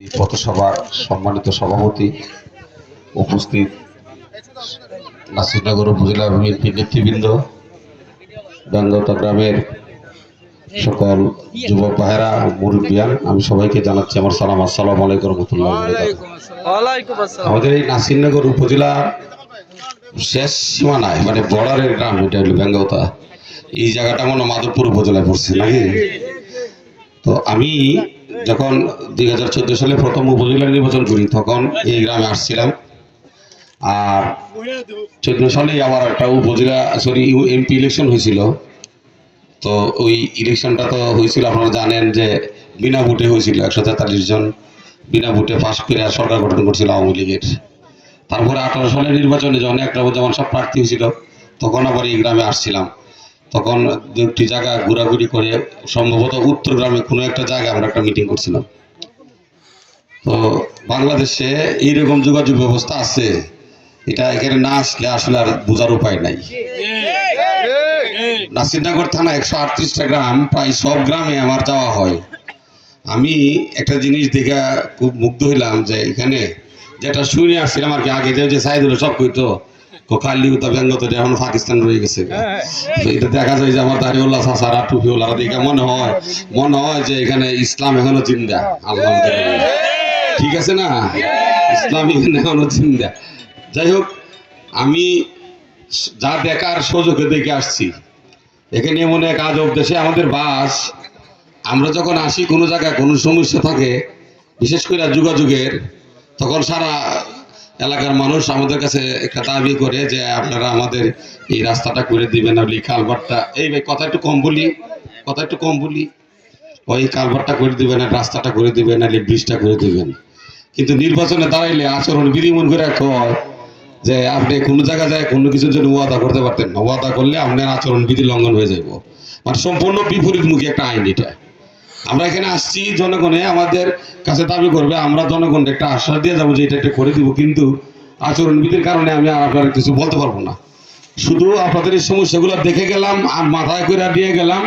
এই পথসভার সম্মানিত সভাপতি উপস্থিত নাসিরনগর উপজেলা বিএনপি নেতৃবৃন্দ ডাঙ্গতা গ্রামের সকল যুবক ভাইরা মুরব্বিয়ান আমি সবাইকে জানাচ্ছি আমার সালাম। আসসালাম আলাইকুম রহমতুল্লাহ আমাদের এই নাসিরনগর উপজেলা শেষ সীমানায় মানে বর্ডারের গ্রাম এটা হলো ব্যঙ্গতা এই জায়গাটা মনে মাধবপুর উপজেলায় পড়ছে নাকি? তো আমি যখন দুই হাজার চোদ্দ সালে প্রথম উপজেলা নির্বাচন করি, তখন এই গ্রামে আসছিলাম। আর চোদ্দ সালে আবার একটা উপজেলা সরি এমপি ইলেকশন হয়েছিল। তো ওই ইলেকশনটা তো হয়েছিল, আপনারা জানেন যে বিনা ভোটে হয়েছিল একশো তেতাল্লিশ জন। বিনা ভোটে পাশ করে সরকার গঠন করছিল আওয়ামী লীগের। তারপরে আঠারো সালের নির্বাচনে যখন একটা যেমন সব প্রার্থী হয়েছিল, তখন আবার এই গ্রামে আসছিলাম। তখন দু একটি জায়গা ঘোরাঘুরি করে সম্ভবত উত্তর গ্রামে কোনো একটা জায়গায় আমরা একটা মিটিং করছিলাম। তো বাংলাদেশে এইরকম যোগাযোগ ব্যবস্থা আছে, এটা এখানে না আসলে আসলে আর বোঝার উপায় নাই। নাসিরনগর থানা একশো আটত্রিশটা গ্রাম, প্রায় সব গ্রামে আমার যাওয়া হয়। আমি একটা জিনিস দেখে খুব মুগ্ধ হইলাম যে এখানে যেটা শুনে আসছিলাম আর কি, আগে যে সাইদুল সব কইতো ব্যঙ্গত এখন পাকিস্তান রয়ে গেছে। তো এটা দেখা যায় যে আমার দাড়িওয়ালা সাসারা দেখে মনে হয় মনে হয় যে এখানে ইসলাম এখনও জিন্দা আলহামদুলিল্লাহ। ঠিক আছে না? ইসলাম এখানে এখনও জিন্দা। যাই হোক আমি যা দেখার সুযোগে দেখে আসছি। এখানে এমন এক আজব দেশে আমাদের বাস আমরা যখন আসি কোনো জায়গায় কোনো সমস্যা থাকে বিশেষ করে যোগাযোগের তখন সারা এলাকার মানুষ আমাদের কাছে একটা দাবি করে যে আপনারা আমাদের এই রাস্তাটা করে দিবেন আপনি কালভারটা। এই ভাই, কথা একটু কম বলি, কথা একটু কম বলি। ওই কালভারটা করে দিবেন আর রাস্তাটা করে দিবেন আর ব্রিজটা করে দিবেন। কিন্তু নির্বাচনে দাঁড়াইলে আচরণ বিধিমন করে কয় যে আপনি কোনো জায়গায় যায় কোনো কিছুর জন্য ওয়াদা করতে পারতেন না। ওয়াদা করলে আপনার আচরণ বিধি লঙ্ঘন হয়ে যাইব। মানে সম্পূর্ণ বিপরীতমুখী একটা আইন এটা। আমরা এখানে আসছি জনগণে, আমাদের কাছে দাবি করবে, আমরা জনগণকে একটা আশ্বাস দিয়ে যাব যে এটা একটা করে দিব, কিন্তু আচরণবিধির কারণে আমি আর আপনার কিছু বলতে পারব না। শুধু আপনাদের এই সমস্যাগুলো দেখে গেলাম, আর মাথায় করে দিয়ে গেলাম,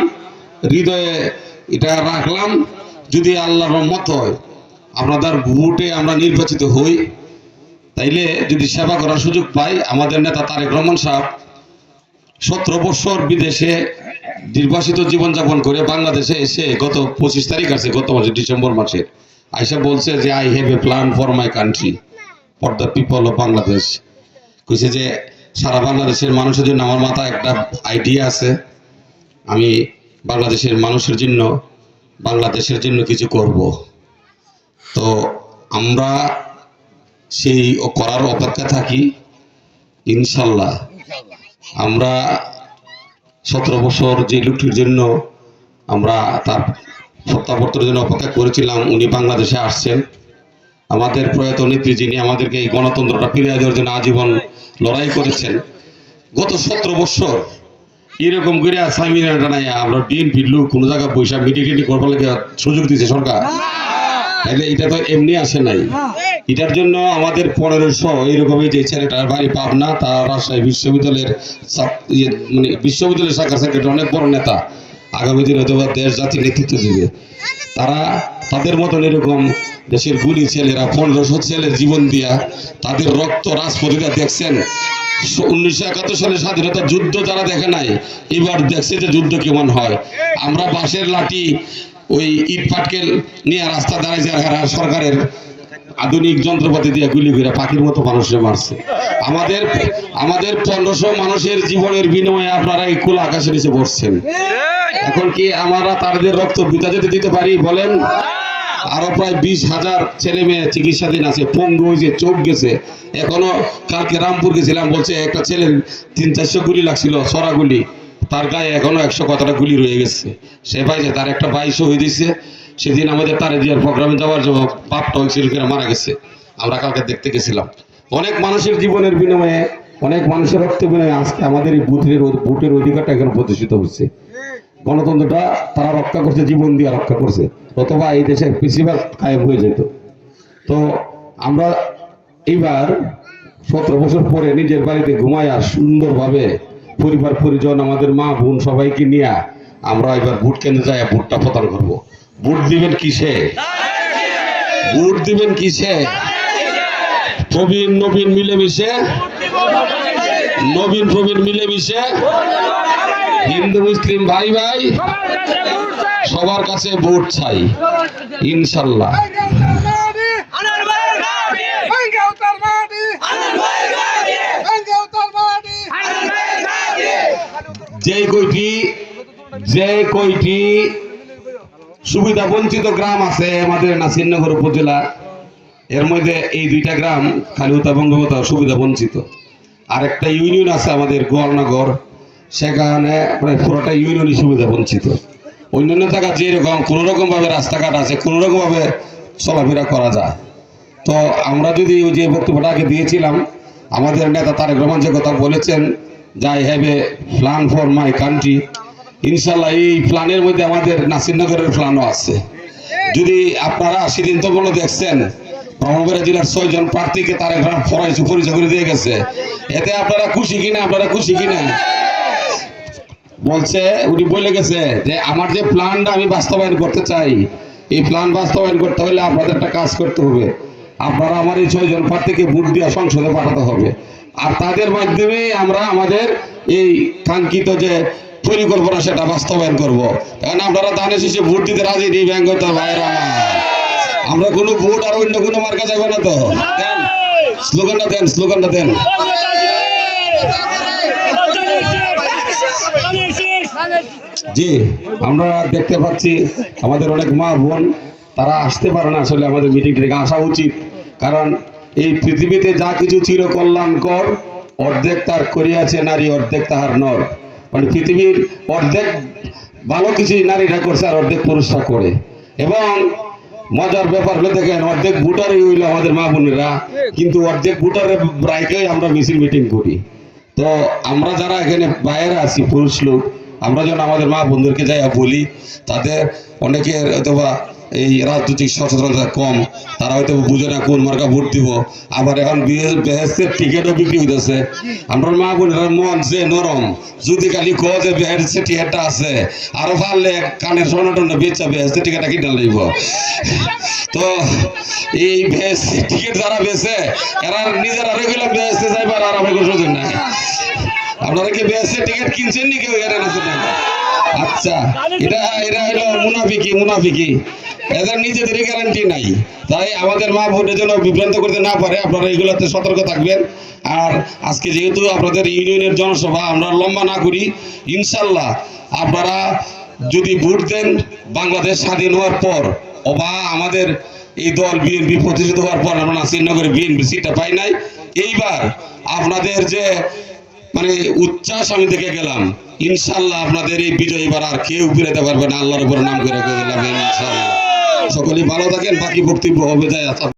হৃদয়ে এটা রাখলাম, যদি আল্লাহর মত হয়, আপনাদের ভোটে আমরা নির্বাচিত হই, তাইলে যদি সেবা করার সুযোগ পাই, আমাদের নেতা তারেক রহমান সাহেব সতেরো বছর বিদেশে নির্বাসিত জীবনযাপন করে বাংলাদেশে এসে গত পঁচিশ তারিখ আছে, গত মাসে, ডিসেম্বর মাসে। আইসা বলছে যে I have a plan for my country for the people of Bangladesh কইছে যে, সারা বাংলাদেশের মানুষের জন্য আমার মাথায় একটা আইডিয়া আছে। আমি বাংলাদেশের মানুষের জন্য, বাংলাদেশের জন্য কিছু করব। তো আমরা সেই করার অপেক্ষা থাকি, ইনশাল্লাহ। আমরা সতেরো বছর যে লোকটির জন্য আমরা তার প্রত্যাবর্তনের জন্য অপেক্ষা করেছিলাম, উনি বাংলাদেশে আসছেন। আমাদের প্রয়াত নেত্রী যিনি আমাদেরকে এই গণতন্ত্রটা ফিরিয়ে দেওয়ার জন্য আজীবন লড়াই করেছেন। গত সতেরো বছর এরকম করে সামিনা আমরা বিএনপির লোক কোনো জায়গায় পয়সা মিটিং করবার লাগে সুযোগ দিয়েছে সরকার। এটা তো এমনি আসে নাই। এটার জন্য আমাদের পনেরোশো এইরকমই যে ছেলেটার বাড়ি পাবনা তার রাজশাহী বিশ্ববিদ্যালয়ের ইয়ে, মানে বিশ্ববিদ্যালয়ের শাখা সেক্রেটারি অনেক বড় নেতা। আগামী দিনে হয়তো দেশ জাতির নেতৃত্ব দিবে। তারা তাদের মতন এরকম দেশের গুলি ছেলেরা পনেরোশো ছেলের জীবন দিয়া তাদের রক্ত রাজপথিরা দেখছেন। উনিশশো একাত্তর সালে স্বাধীনতা যুদ্ধ যারা দেখে নাই এবার দেখছে যে যুদ্ধ কেমন হয়। আমরা বাঁশের লাঠি ওই ইট পাটকেল নিয়ে রাস্তা দাঁড়াইছে আর সরকারের আধুনিক যন্ত্রপাতি দিয়ে গুলি করে পাখির মতো মানুষের মারছে। আমাদের আমাদের পনেরোশো মানুষের জীবনের বিনিময়ে আপনারা এই কুল আকাশের নিচে বসছেন। এখন কি আমরা তাদের রক্ত বিতা যেতে দিতে পারি, বলেন? আরও প্রায় বিশ হাজার ছেলে মেয়ে চিকিৎসাধীন আছে। পঙ্গু হয়েছে চোখ গেছে। এখনও কালকে রামপুর গেছিলাম, বলছে একটা ছেলের তিন চারশো গুলি লাগছিল সরা গুলি। তার গায়ে এখনও একশো কতটা গুলি রয়ে গেছে। সে পাইছে তার একটা বাইশও হয়ে দিচ্ছে সেদিন আমাদের তারে দিয়ার প্রোগ্রামে যাওয়ার জন্য বাপটা হয়েছিল করে মারা গেছে। আমরা কালকে দেখতে গেছিলাম। অনেক মানুষের জীবনের বিনিময়ে, অনেক মানুষের রক্ত বিনিময়ে আজকে আমাদের এই বুথের ভোটের অধিকারটা এখানে প্রতিষ্ঠিত হচ্ছে। গণতন্ত্রটা তারা রক্ষা করছে, জীবন দিয়ে রক্ষা করছে। অথবা এই দেশে বেশিরভাগ কায়েম হয়ে যেত। তো আমরা এইবার সতেরো বছর পরে নিজের বাড়িতে ঘুমাইয়া সুন্দরভাবে পরিবার, পরিজন, আমাদের মা বোন সবাইকে নিয়ে আমরা এবার ভোট কেন্দ্রে যাই ভোটটা প্রদান করব। ভোট দিবেন কিসে? ভোট দিবেন কিসে? প্রবীণ, নবীন মিলেমিশে? নবীন, প্রবীণ মিলেমিশে? হিন্দু, মুসলিম ভাই ভাই? সবার কাছে ভোট চাই, ইনশাল্লাহ। যে কয়টি যে কয়টি সুবিধা বঞ্চিত গ্রাম আছে আমাদের নাসিরনগর উপজেলা, এর মধ্যে এই দুইটা গ্রাম খালিউতা বঙ্গবতা সুবিধা বঞ্চিত। আর একটা ইউনিয়ন আছে আমাদের গোয়ালনগর, সেখানে প্রায় পুরোটা ইউনিয়নই সুবিধা বঞ্চিত। অন্যান্য জায়গা যেরকম কোনো রকম রাস্তাঘাট আছে কোনো রকম ভাবে চলাফেরা করা যায়। তো আমরা যদি ওই যে বক্তব্যটা আগে দিয়েছিলাম, আমাদের নেতা তারেক রহমান যে কথা বলেছেন I have plan for my country ইনশাল্লাহ এই প্ল্যানের মধ্যে আমাদের নাসিরনগরের প্ল্যানও আছে। যদি আপনারা সেদিন তো বলে দেখছেন ব্রাহ্মণবাড়িয়া জেলার ছয়জন প্রার্থীকে রহমান ফরাইছে পরিচয় করে দিয়ে গেছে। এতে আপনারা খুশি কিনা, আপনারা খুশি কিনা? বলছে, উনি বলে গেছে যে আমার যে প্ল্যানটা আমি বাস্তবায়ন করতে চাই, এই প্ল্যান বাস্তবায়ন করতে হলে আপনাদের একটা কাজ করতে হবে। আপনারা আমার এই ছয়জন প্রার্থীকে ভোট দিয়ে সংসদে পাঠাতে হবে। আর তাদের মাধ্যমে আমরা আমাদের এই কাঙ্ক্ষিত যে পরিকল্পনা সেটা বাস্তবায়ন করব। কারণ আপনারা দানে শেষে ভোট দিতে রাজি নেই ব্যাংক করতে ভাইরা আমরা। কোনো ভোট আর অন্য কোনো মার্কা যাবে না তো। স্লোগানটা দেন স্লোগানটা দেন। জি, আমরা দেখতে পাচ্ছি আমাদের অনেক মা বোন, তারা আসতে পারে না আসলে আমাদের মিটিং থেকে, আসা উচিত। কারণ এই পৃথিবীতে যা কিছু চির কল্যাণকর অর্ধেক তার করিয়াছে নারী, অর্ধেক তাহার নর। মানে পৃথিবীর অর্ধেক ভালো কিছু নারীরা করছে আর অর্ধেক পুরুষরা করে। এবং মজার ব্যাপার হলে দেখেন, অর্ধেক ভোটারই হইল আমাদের মা বোনেরা, কিন্তু অর্ধেক ভোটারের রায়কেই আমরা মিছিল মিটিং করি। তো আমরা যারা এখানে বাইরে আছি, পুরুষ লোক, আমরা যখন আমাদের মা বন্ধুদেরকে যাই বলি, তাদের অনেকের অথবা এই রাজনৈতিক সচেতনতা কম, তারা হয়তো বুঝে না কোন মার্কা ভোট দিব। আবার এখন বেহেস্তের টিকিটও বিক্রি হইতেছে। আমরা মা বোনেরা মন যে নরম, যদি খালি কো যে বেহেস্তের টিকিটটা আছে, আরও পারলে কানের সোনা টোনা বেচা বেহেস্তের টিকিটটা কিনে লইব। তো এই বেহেস্ত টিকিট যারা বেছে এরা নিজেরা রেগুলার বেহেস্তে যাইবার আর আমাকে সুযোগ নাই। আপনারা কি বেহেস্তের টিকিট কিনছেন নি কেউ আচ্ছা এটা এরা হলো মুনাফিকি মুনাফিকি। এদের নিজেদেরই গ্যারান্টি নাই। তাই আমাদের মা বোনের জন্য বিভ্রান্ত করতে না পারে, আপনারা এগুলোতে সতর্ক থাকবেন। আর আজকে যেহেতু আপনাদের ইউনিয়নের জনসভা, আমরা লম্বা না করি, ইনশাল্লাহ আপনারা যদি ভোট দেন, বাংলাদেশ স্বাধীন হওয়ার পর, অবা আমাদের এই দল বিএনপি প্রতিষ্ঠিত হওয়ার পর, আমরা শ্রীনগরে বিএনপি সিটটা পাই নাই। এইবার আপনাদের যে মানে উচ্ছ্বাস আমি দেখে গেলাম, ইনশাল্লাহ আপনাদের এই বিজয় এবার আর কেউ ফিরাতে পারবে না, আল্লাহর উপর নাম করে গেলাম ইনশাল্লাহ। সকলেই ভালো থাকেন বাকি বক্তব্য হবে যায়